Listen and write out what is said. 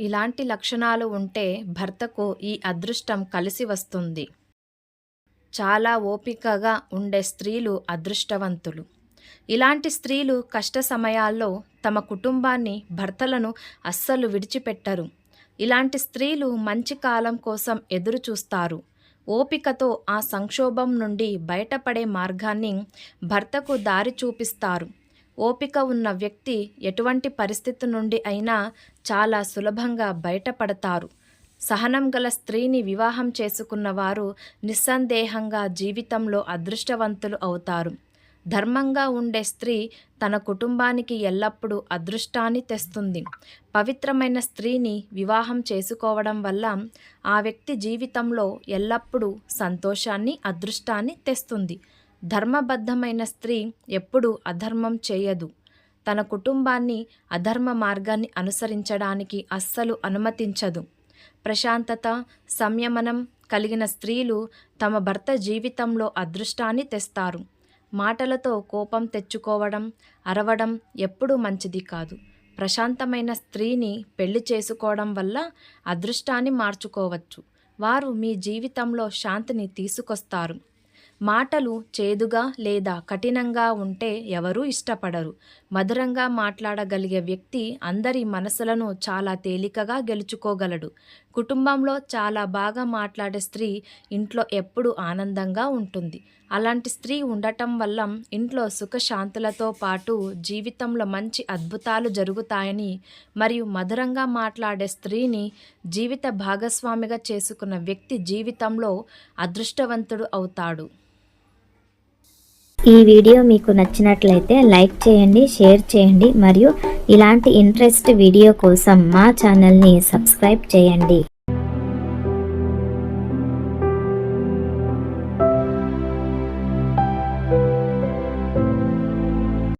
ఇలాంటి లక్షణాలు ఉంటే భర్తకు ఈ అదృష్టం కలిసి వస్తుంది. చాలా ఓపికగా ఉండే స్త్రీలు అదృష్టవంతులు. ఇలాంటి స్త్రీలు కష్ట సమయాల్లో తమ కుటుంబాన్ని భర్తలను అస్సలు విడిచిపెట్టరు. ఇలాంటి స్త్రీలు మంచి కాలం కోసం ఎదురు చూస్తారు ఓపికతో ఆ సంక్షోభం నుండి బయటపడే మార్గాన్ని భర్తకు దారి చూపిస్తారు. ఓపిక ఉన్న వ్యక్తి ఎటువంటి పరిస్థితి నుండి అయినా చాలా సులభంగా బయటపడతారు. సహనం గల స్త్రీని వివాహం చేసుకున్న వారు నిస్సందేహంగా జీవితంలో అదృష్టవంతులు అవుతారు. ధర్మంగా ఉండే స్త్రీ తన కుటుంబానికి ఎల్లప్పుడూ అదృష్టాన్ని తెస్తుంది. పవిత్రమైన స్త్రీని వివాహం చేసుకోవడం వల్ల ఆ వ్యక్తి జీవితంలో ఎల్లప్పుడూ సంతోషాన్ని అదృష్టాన్ని తెస్తుంది. ధర్మబద్ధమైన స్త్రీ ఎప్పుడూ అధర్మం చేయదు. తన కుటుంబాన్ని అధర్మ మార్గాన్ని అనుసరించడానికి అస్సలు అనుమతించదు. ప్రశాంతత సంయమనం కలిగిన స్త్రీలు తమ భర్త జీవితంలో అదృష్టాన్ని తెస్తారు. మాటలతో కోపం తెచ్చుకోవడం అరవడం ఎప్పుడూ మంచిది కాదు. ప్రశాంతమైన స్త్రీని పెళ్ళి చేసుకోవడం వల్ల అదృష్టాన్ని మార్చుకోవచ్చు. వారు మీ జీవితంలో శాంతిని తీసుకొస్తారు. మాటలు చేదుగా లేదా కఠినంగా ఉంటే ఎవరూ ఇష్టపడరు. మధురంగా మాట్లాడగలిగే వ్యక్తి అందరి మనసులను చాలా తేలికగా గెలుచుకోగలడు. కుటుంబంలో చాలా బాగా మాట్లాడే స్త్రీ ఇంట్లో ఎప్పుడూ ఆనందంగా ఉంటుంది. అలాంటి స్త్రీ ఉండటం వల్ల ఇంట్లో సుఖశాంతులతో పాటు జీవితంలో మంచి అద్భుతాలు జరుగుతాయని మరియు మధురంగా మాట్లాడే స్త్రీని జీవిత భాగస్వామిగా చేసుకున్న వ్యక్తి జీవితంలో అదృష్టవంతుడు అవుతాడు. ఈ వీడియో మీకు నచ్చినట్లయితే లైక్ చేయండి షేర్ చేయండి మరియు ఇలాంటి ఇంట్రెస్ట్ వీడియో కోసం మా ఛానల్ని సబ్స్క్రైబ్ చేయండి.